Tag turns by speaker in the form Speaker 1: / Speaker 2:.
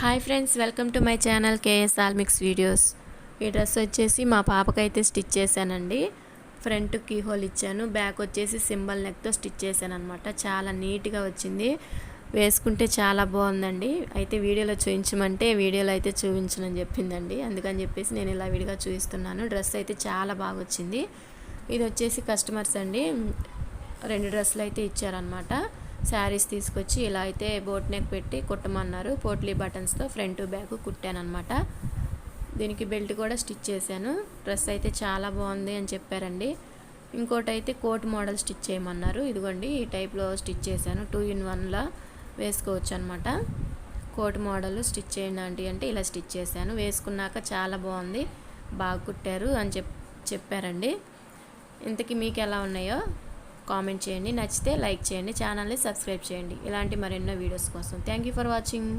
Speaker 1: Hi friends welcome to my channel KS all mix videos ఈ dress వచ్చేసి మా పాపకైతే స్టిచ్ చేశానండి. ఫ్రంట్ కీ హోల్ ఇచ్చాను. బ్యాక్ వచ్చేసి సింబల్ నెక్తో స్టిచ్ చేశాను అనమాట చాలా నీట్గా వచ్చింది. వేసుకుంటే చాలా బాగుందండి. అయితే వీడియోలో చూపించమంటే వీడియోలో అయితే చూపించనని చెప్పిందండి. అందుకని చెప్పేసి నేను ఇలా విడిగా చూపిస్తున్నాను. డ్రెస్ అయితే చాలా బాగా వచ్చింది. ఇది వచ్చేసి కస్టమర్స్ అండి. రెండు డ్రెస్సులు అయితే ఇచ్చారనమాట శారీస్ తీసుకొచ్చి ఇలా అయితే బోట్ నెక్ పెట్టి కుట్టమన్నారు. పోట్లీ బటన్స్తో ఫ్రంట్ బ్యాక్ కుట్టానమాట దీనికి బెల్ట్ కూడా స్టిచ్ చేశాను. డ్రెస్ అయితే చాలా బాగుంది అని చెప్పారండి. ఇంకోటి అయితే కోట్ మోడల్ స్టిచ్ చేయమన్నారు. ఇదిగోండి ఈ టైప్లో స్టిచ్ చేశాను. టూ ఇన్ వన్లా వేసుకోవచ్చు అనమాట కోట్ మోడల్ స్టిచ్ చేయండి అంటే ఇలా స్టిచ్ చేశాను. వేసుకున్నాక చాలా బాగుంది. బాగా కుట్టారు అని చెప్ చెప్పారండి. ఇంతకీ మీకు ఎలా ఉన్నాయో? కామెంట్ చేయండి. నచ్చితే లైక్ చేయండి. ఛానల్ని సబ్స్క్రైబ్ చేయండి. ఇలాంటి మరెన్నో వీడియోస్ కోసం. Thank you for watching.